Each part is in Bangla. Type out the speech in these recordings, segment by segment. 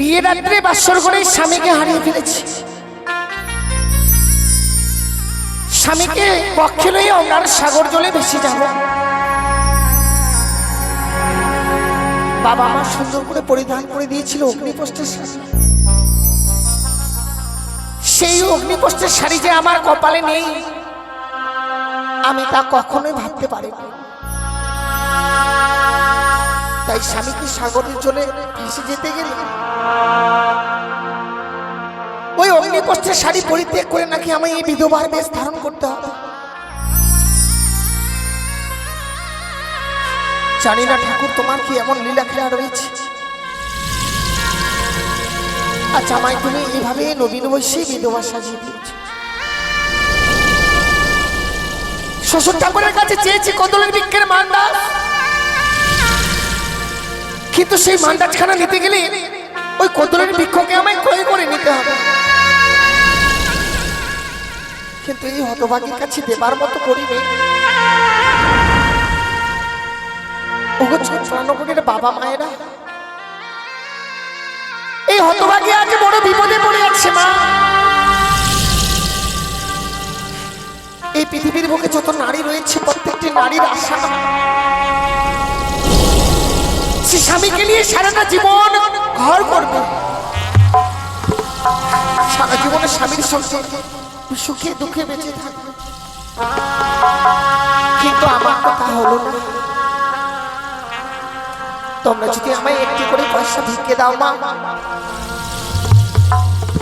বিয়ে রাত্রে বাসর করে স্বামীকে হারিয়ে ফেলেছি। স্বামীকে পক্ষে লইয়ে ওনার সাগর জলে ভেসে যাব। বাবা মা সুন্দর করে পরিধান করে দিয়েছিল অগ্নিপোষ্টের শাড়ি সেই অগ্নিপোষ্টের শাড়ি যে আমার কপালে নেই, আমি তা কখনোই ভাবতে পারিনি। তাই স্বামীকে সাগরের জলে ভেসে যেতে গেলে ওই অগ্নিকষ্টের শাড়ি পরিত্যাগ করে নাকি আমি এই বিধবার বেশ ধারণ করতে হবে? জানি না ঠাকুর, তোমার কি এমন লীলা খেলা রয়েছে? আচ্ছা আমায় তুমি এইভাবে নবীন বৈশী বিধবা সাজিয়ে দিয়েছ। শ্বশুর ঠাকুরের কাছে চেয়েছি কদলের বৃক্ষের মান্দাস কিন্তু সেই মান্দাজখানা নিতে গেলে ওই কদলের বৃক্ষকে আমায় ক্রয় করে নিতে হবে। কিন্তু এই হতভাগীর কাছে দেবার মতো করিনি ওগো চন্দ্রানগরের বাবা মায়েরা, এই হতভাগী আজ বড় বিপদে পড়ে যাচ্ছে মা। এই পৃথিবীর বুকে যত নারী রয়েছে, প্রত্যেকটি নারীর আশা। সে স্বামীকে নিয়ে সারাটা জীবন ঘর করবে। সারা জীবনে স্বামীর সঙ্গে সুখে দুঃখে বেঁচে থাকবে। কিন্তু আমার কথা হলো না তোমরা যদি আমায় একটি করে পয়সা ভিক্ষে দাও, মা।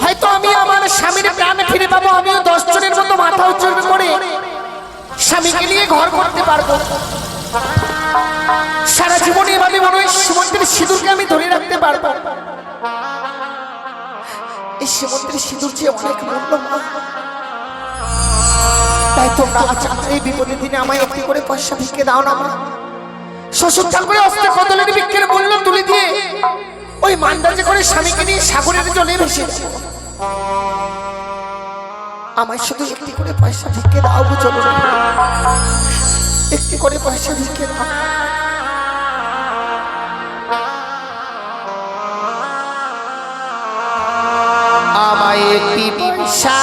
হয়তো আমি আমার স্বামীর প্রাণ ফিরে পাবো, আমিও দশ জনের মতো মাথা উচ্চর্গ করে স্বামীকে নিয়ে ঘর করতে পারব। সারা জীবনে এভাবে মনে হয় সীমন্তের সিঁদুরকে আমি ধরে রাখতে পারব। এই সীমন্তের সিঁদুর যে অনেক মূল্য তাই তোমরা আজ এই বিপদের দিনে আমায় একটি করে পয়সা ভিক্ষে দাও না মা। শ্বশুর ঠাকুরের অস্তে কদলের ভিক্ষের মূল্য তুলে দিয়ে ওই মান্দাজে করে স্বামীকে নিয়ে সাগরের জলে ভেসে। আমায় শুধু একটি করে পয়সা ভিক্ষে দাও চলো একটি করে পয়সা দাও। আমায় একটি পয়সা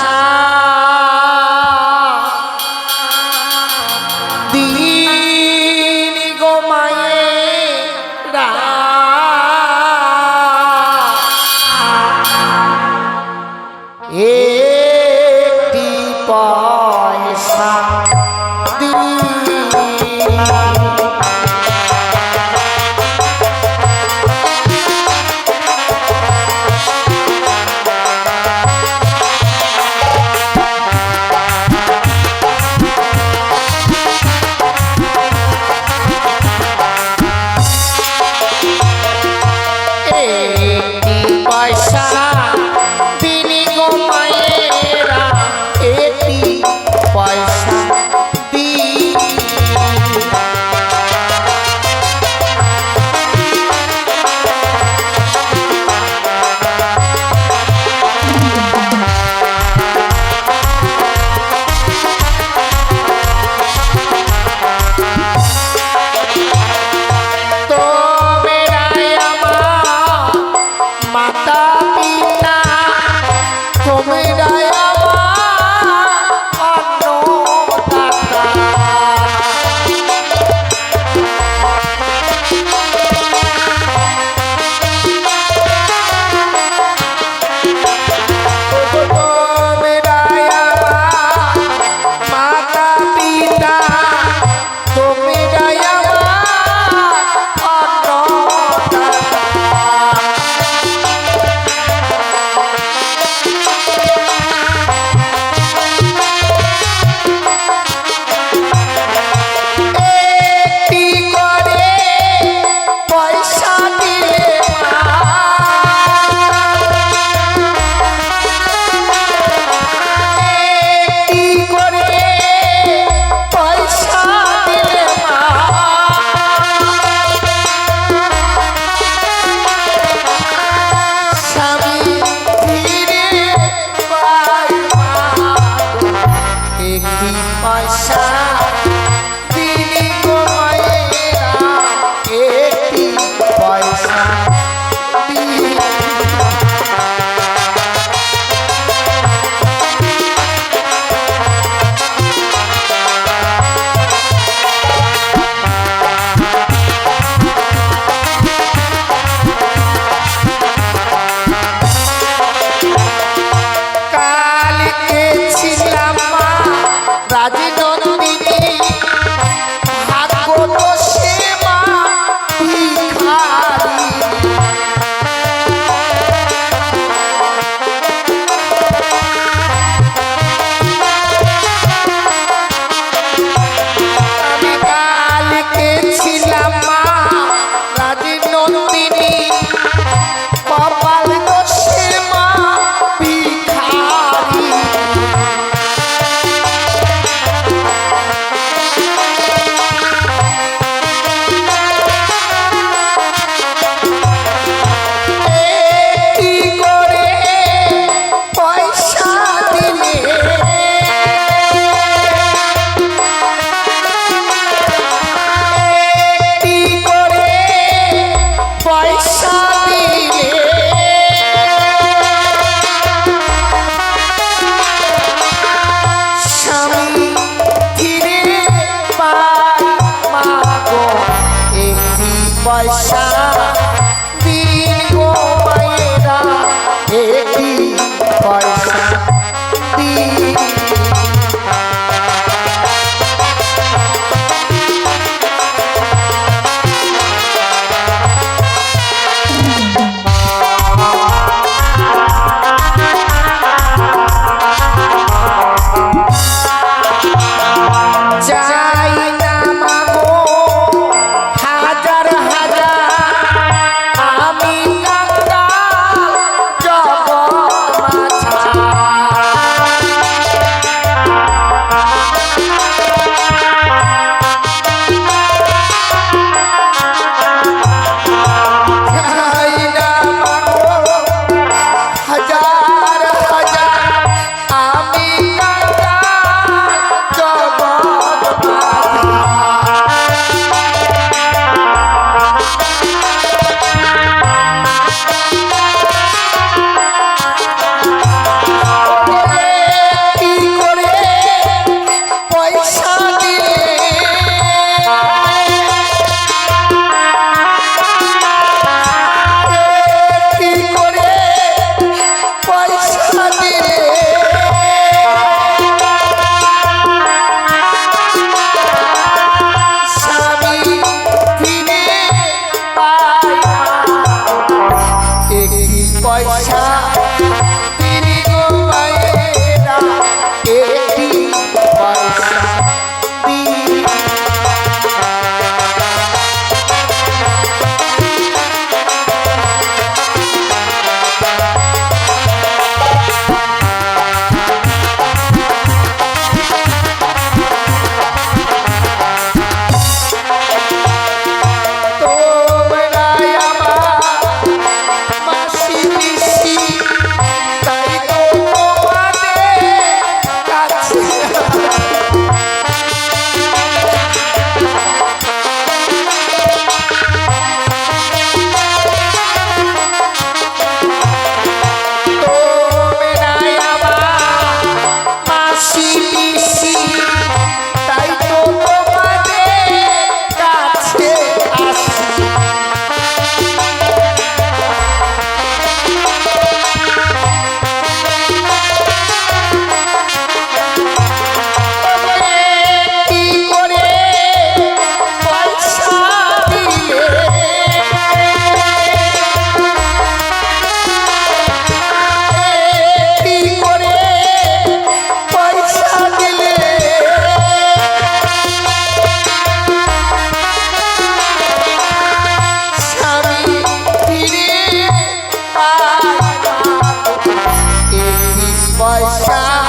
My. vai.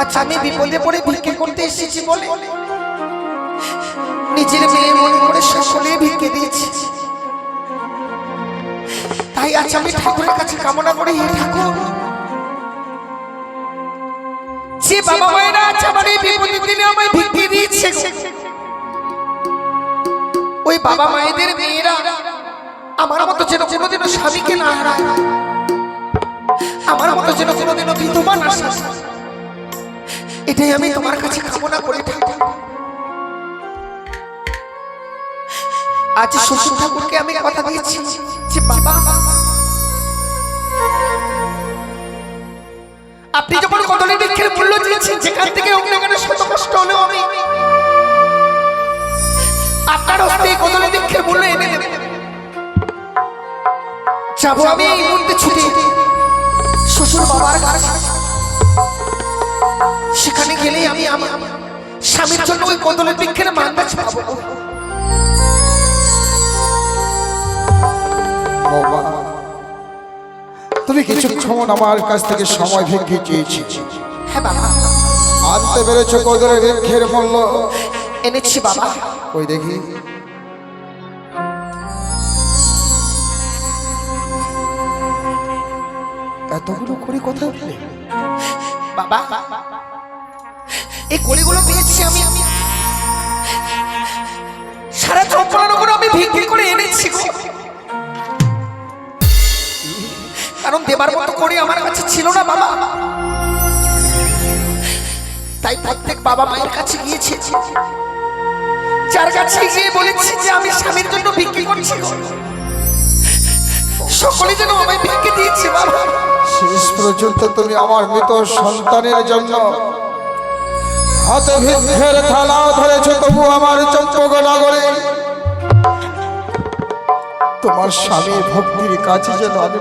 আচ্ছা আমি বিপদে পড়ে ভিক্ষে করতে এসেছি বলে নিজের মেয়ে মনে করে সকলে ভিক্ষে দিয়েছি। তাই আজ আমি ঠাকুরের কাছে কামনা করি হে ঠাকুর, যে বাবা মায়েরা আজ আমার এই বিপদের দিনে আমায় ভিক্ষে দিয়েছে ওই বাবা মায়েদের মেয়েরা আমার মতো যেন কোনোদিনও স্বামীকে না হারায়। আমার মতো যেন কোনোদিনও বিধবা না। এটাই আমি তোমার কাছে কামনা করে থাকি। আজ শ্বশুর ঠাকুরকে আমি কথা দিয়েছি যে, বাবা, আপনি যখন কদলী বৃক্ষের মূল্য দিয়েছেন, যেখান থেকে অগ্নিকানে শত কষ্ট হলেও আমি আপনার হস্তে কদলী বৃক্ষের মূল্য এনে দেবেন যাব আমি এই মুহূর্তে ছুটে। শ্বশুর বাবার কাছে। সেখানে গেলেই আমি আমার স্বামীর জন্য ওই কদলের বৃক্ষের মান্দাজ পাবো। তুমি কিছুক্ষণ আমার কাছ থেকে সময় ভিক্ষে চেয়েছি। হ্যাঁ বাবা। আনতে পেরেছ কদরের ভিক্ষের মূল্য? এনেছি বাবা। ওই দেখি? এতগুলো করে কোথায় পেলে বাবা, এই কলিগুলো পেয়েছি আমি। আমি সারা চম্পলানগর আমি ভিক্ষে করে এনেছি কারণ দেবার মতো করে আমার কাছে ছিল না, বাবা। তাই প্রত্যেক বাবা মায়ের কাছে গিয়েছি। যার কাছে গিয়ে বলেছি যে আমি স্বামীর জন্য ভিক্ষে করছি সকলে যেন আমায় ভিক্ষে দিয়েছে, বাবা। শেষ পর্যন্ত তুমি আমার মৃত সন্তানের জন্য আমার তোমার ভক্তির কাছে আমি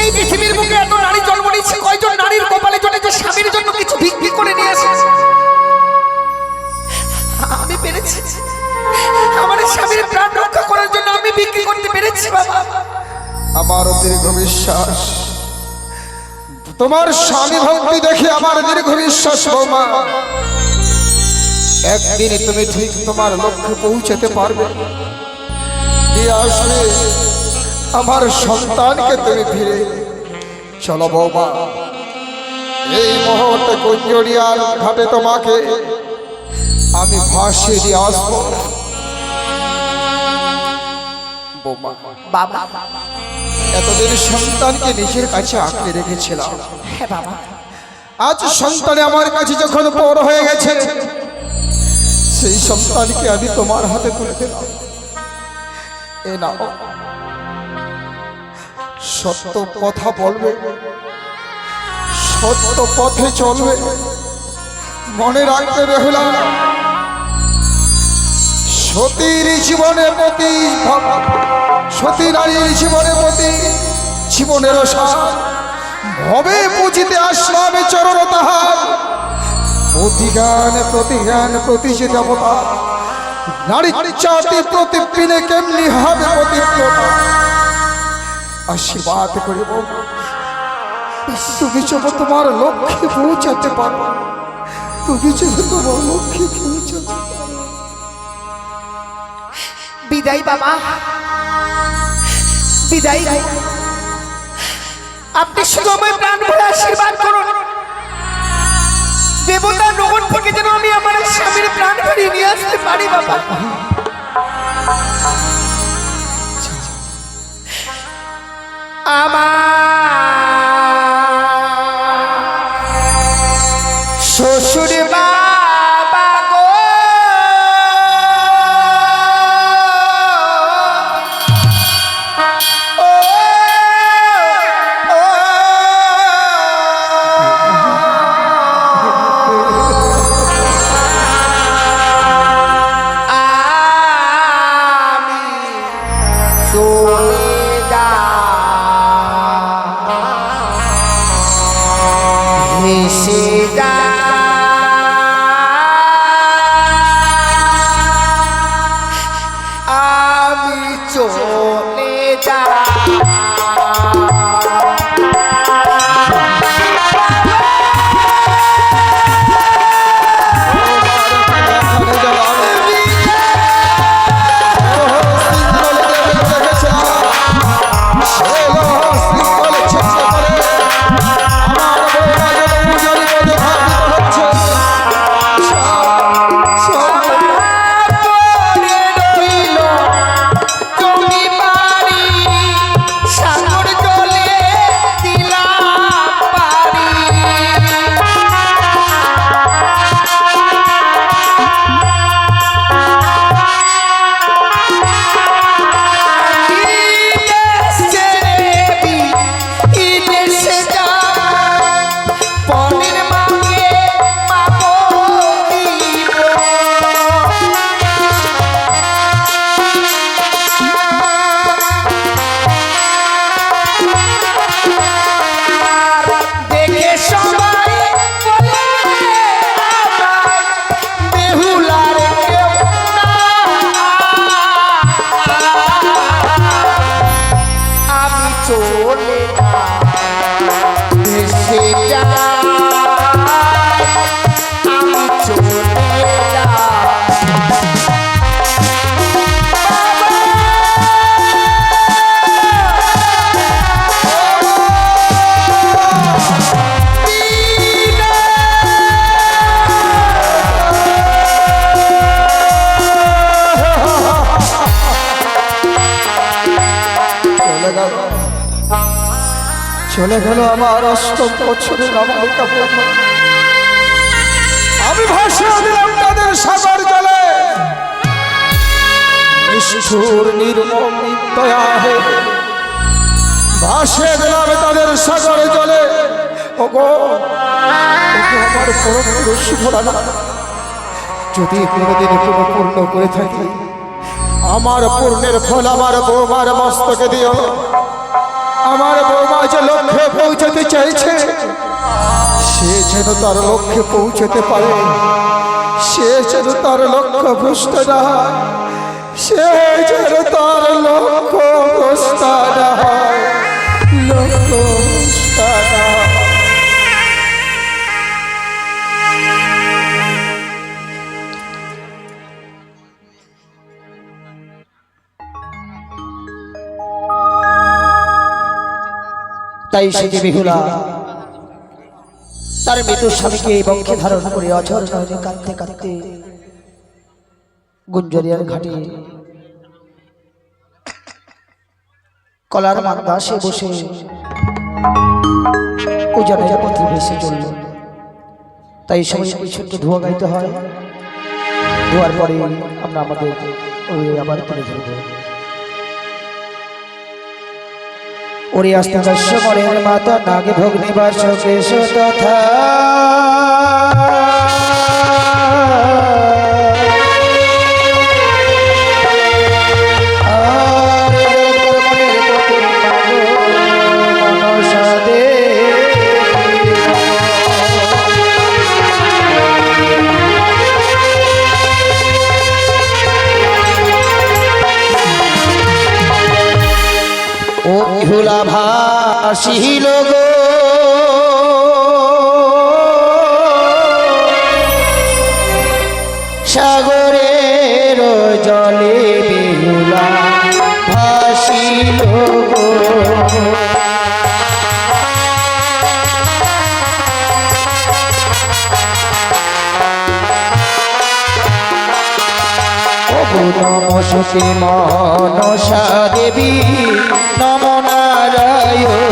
এই পৃথিবীর বিশ্বাস তোমার স্বামী ভক্তি দেখে আমার দীর্ঘ বিশ্বাস বৌমা। একদিন তুমি ঠিক তোমার লক্ষ্যে পৌঁছাতে পারবে। দিয়ে আসবে আমার সন্তানকে তুমি ফিরে। চলো, বৌমা। এই মুহূর্তে কুঞ্জরিয়ার ঘাটে তোমাকে আমি ভাসিয়ে দিয়ে আসব। বৌমা। বাবা। এতদিন সন্তানকে নিজের কাছে আঁকড়ে রেখেছিলাম। হ্যাঁ বাবা। আজ সন্তানে আমার কাছে যখন বড় হয়ে গেছে সেই সন্তানকে আমি তোমার হাতে তুলে দিলাম। এ নাও। সত্য কথা বলবে সত্য পথে চলবে মনে রাখবে বেহুলা। সতীর জীবনের প্রতি সতী নারীর জীবনের প্রতি জীবনের ভবে পুজিতে আসলামে চরণ তাহার। প্রতিগান প্রতিগান প্রতি যে দেবতা। নারী জাতি প্রতি পিনে কেমনি হবে প্রতিজ্ঞতা? আশীর্বাদ করিব। তুমি যেন তোমার লক্ষ্যে পৌঁছাতে পারো। তুমি তোমার লক্ষ্যে পৌঁছাতে বিদায় বাবা। বিদায় আপনি শুধু আমায় প্রাণ ভরে আশীর্বাদ করুন। দেবতা নগর থেকে যেন আমি আমার স্বামীর প্রাণ ফিরিয়ে নিয়ে আসতে পারি, বাবা। আমার চলে যা। চলে গেল চলে গেল আমার অষ্টম বছরের আমি ভাষা দিলাম তাদের সাগর জলে। নিষ্ঠুর, নির্মম দয়া দিলাম তাদের সাগর জলে। আমার পরম ভোলানা, যদি কোনোদিন কোনো পূর্ণ করে থাকি আমার পূর্ণের ফল আমার বৌমার মস্তকে দিও আমার বৌমা যে লক্ষ্যে পৌঁছতে চাইছে, সে যেন তার লক্ষ্যে পৌঁছতে পারে সে যেন তার লক্ষ্য বুঝতে না। সে যেন তার লক্ষ্য তাই সে যে বেহুলা, তার মৃত স্বামীকে বক্ষে ধারণ করে অঝর নয়নে কাঁদতে কাঁদতে গুঞ্জরিয়ার ঘাটে কলার মান্দা সে বসে উজানের পথে ভেসে চলল। তাই এই সময় ছোট্ট ধোয়া গাইতে হয়। ধোয়ার পরে আমরা আমাদের ওই আবার তুলে ধরবো। ওরে আস্তে দস্য মরের মাতা নাগ ভগ্নি বাস কেশ তথা ভাসিল গো। সাগরের জলে বেহুলা ভাসিল গো। নমস্তে মনসা দেবী নম নারায়ণী।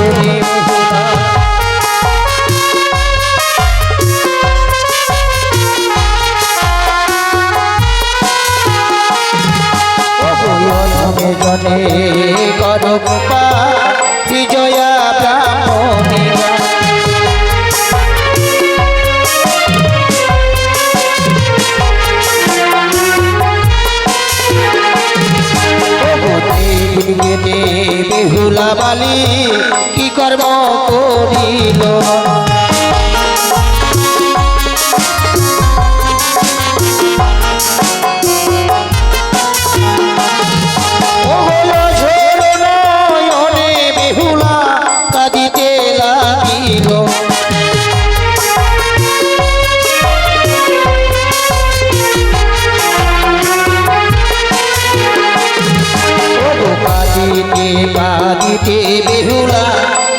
বাড়িতে বেহুলা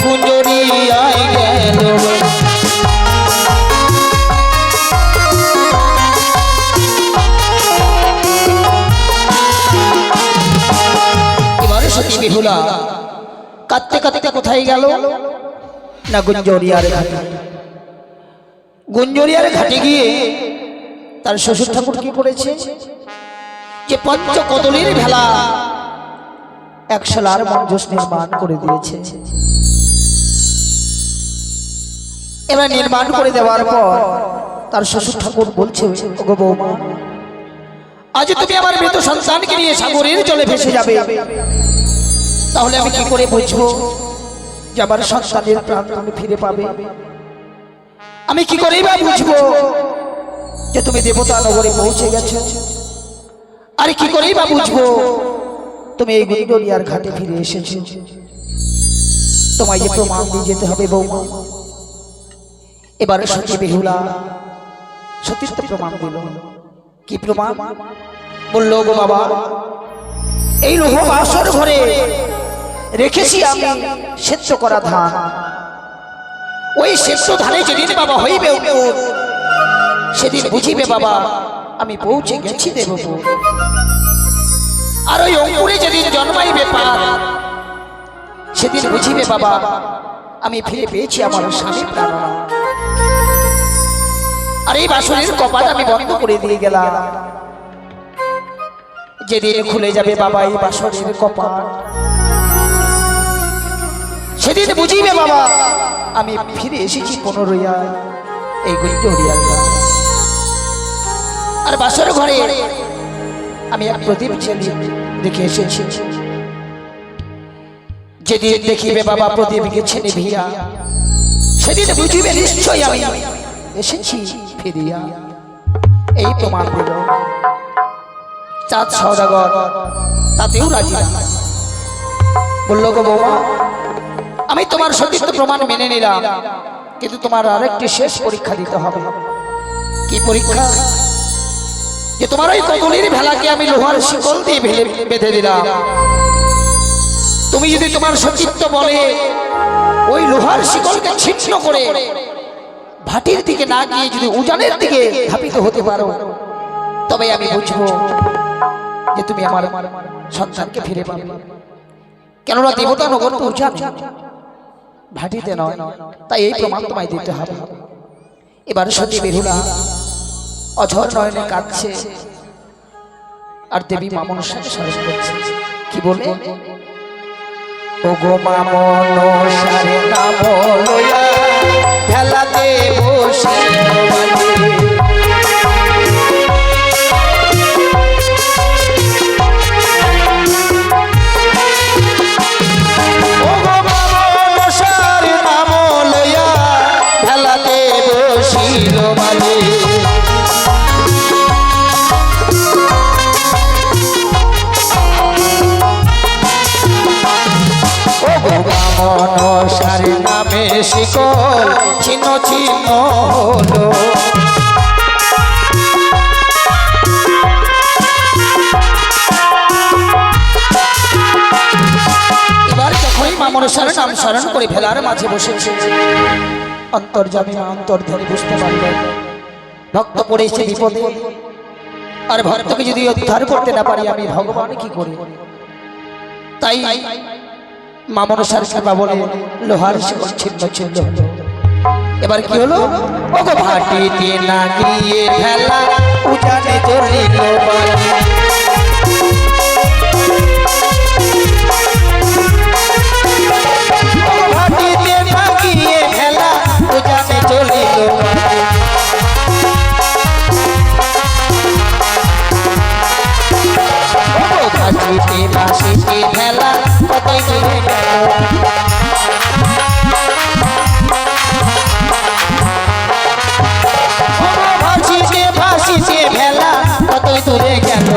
কুঞ্জরিয়ায় গেল এবারে সতী বেহুলা না গুঞ্জরিয়ার গুঞ্জরিয়ার ঘাটে গিয়ে তার শ্বশুর ঠাকুর কি করেছে? যে পঞ্চ কদলের ভেলা একশালার মঞ্জস নির্মাণ করে দিয়েছে। এবার নির্মাণ করে দেওয়ার পর তার শ্বশুর ঠাকুর বলছে বৌমা, আজ তুমি আমার মৃত সন্তানকে নিয়ে সাগরের জলে ভেসে যাবে। তাহলে আমি কি করে বুঝব যে আমার সন্তানের প্রাণ তুমি ফিরে পাবে? আমি কি করেই বা বুঝব যে তুমি দেবতা নগরে পৌঁছে গেছো? আর কি করেই বা বুঝব তুমি এই গুঞ্জরিয়ার ঘাটে ফিরে এসেছ। তোমায় প্রমাণ দিয়ে যেতে হবে বৌমা এবারে সত্যি বেহুলা সতীর্থ প্রমাণ দিল। কি প্রমাণ? বলল, গো বাবা, এই লোহ বাসর ঘরে রেখেছি আমি সেদ্ধ করা ধান। ওই সেদ্ধ ধানে যেদিন বাবা হইবে সেদিন বুঝিবে বাবা, আমি পৌঁছে গেছি দেবপুর। আর ওই অঙ্কুরে যেদিন জন্মাইবে পার সেদিন বুঝিবে বাবা, আমি ফিরে পেয়েছি আমার স্বামী আর এই বাসনের কপাট আমি বন্ধ করে দিয়ে গেলাম। যেদিন খুলে যাবে বাবা এই বাসনের কপাট সেদিন বুঝিবে বাবা, আমি ফিরে এসেছি পনেরোইয়া এই গ্রাম। আর বাসর ঘরে আমি এক প্রদীপ ছেলে দেখে এসেছি। যেদিন দেখিবে বাবা প্রদীপ গেছে নিভিয়া সেদিন বুঝিবে নিশ্চয়ই আমি এসেছি ফিরিয়া। এই প্রমাণ দিল চাঁদ সৌদাগর তাতেও রাজি বলল, গো বৌমা, আমি তোমার সতীর্থ প্রমাণ মেনে নিলাম, কিন্তু তোমার আরেকটি শেষ পরীক্ষা দিতে হবে। কি পরীক্ষা? যে তোমার ওই কদলির ভেলাকে আমি লোহার শিকল দিয়ে ভেলে বেঁধে দিলাম। তুমি যদি তোমার সতীর্থ বলে, ওই লোহার শিকলকে ছিন্ন করে ভাটির দিকে না গিয়ে যদি উজানের দিকে ধাপিত হতে পারো, তবে আমি বুঝব যে তুমি আমার সন্তানকে ফিরে পাবে। কেননা দেবতা নগর তো উজান, ভাটিতে নয়, তাই এই প্রমাণ তোমায় দিতে হবে। এবার সতী বেহুলা অঝর নয়নে কাঁদছে। আর দেবী মামন সাথে করছে। কি বলে? ও গো মামন, সারে লইয়া খেলাতে বসি ভগবান সারে নামে শিকল ছিন্ন ছিন্ন হলো। এবার যখনই মামন সারে নাম করে ফেলার মাঝে বসেছে অন্তর্জামী মা ভক্ত পড়েছে আর ভক্তকে যদি উদ্ধার করতে না পারি, আমি ভগবান কি করি? তাই মামন সার সেবা বলে লোহার ছিন্ন ছিন্ন এবার কি হলো ওগো ভাটিতে না গিয়ে ফেলা, উজানে চলিল বালি।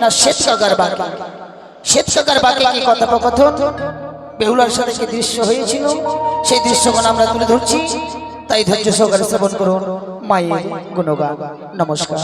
না শ্বেত কাকার বাঘ? শ্বেত কাকার বাকি কি কথোপকথন? বেহুলার সাথে কি দৃশ্য হয়েছিল? সেই দৃশ্যগণ আমরা তুলে ধরছি। তাই ধৈর্য সহকারে শ্রবণ করুন। মায়ের গুণগান। নমস্কার।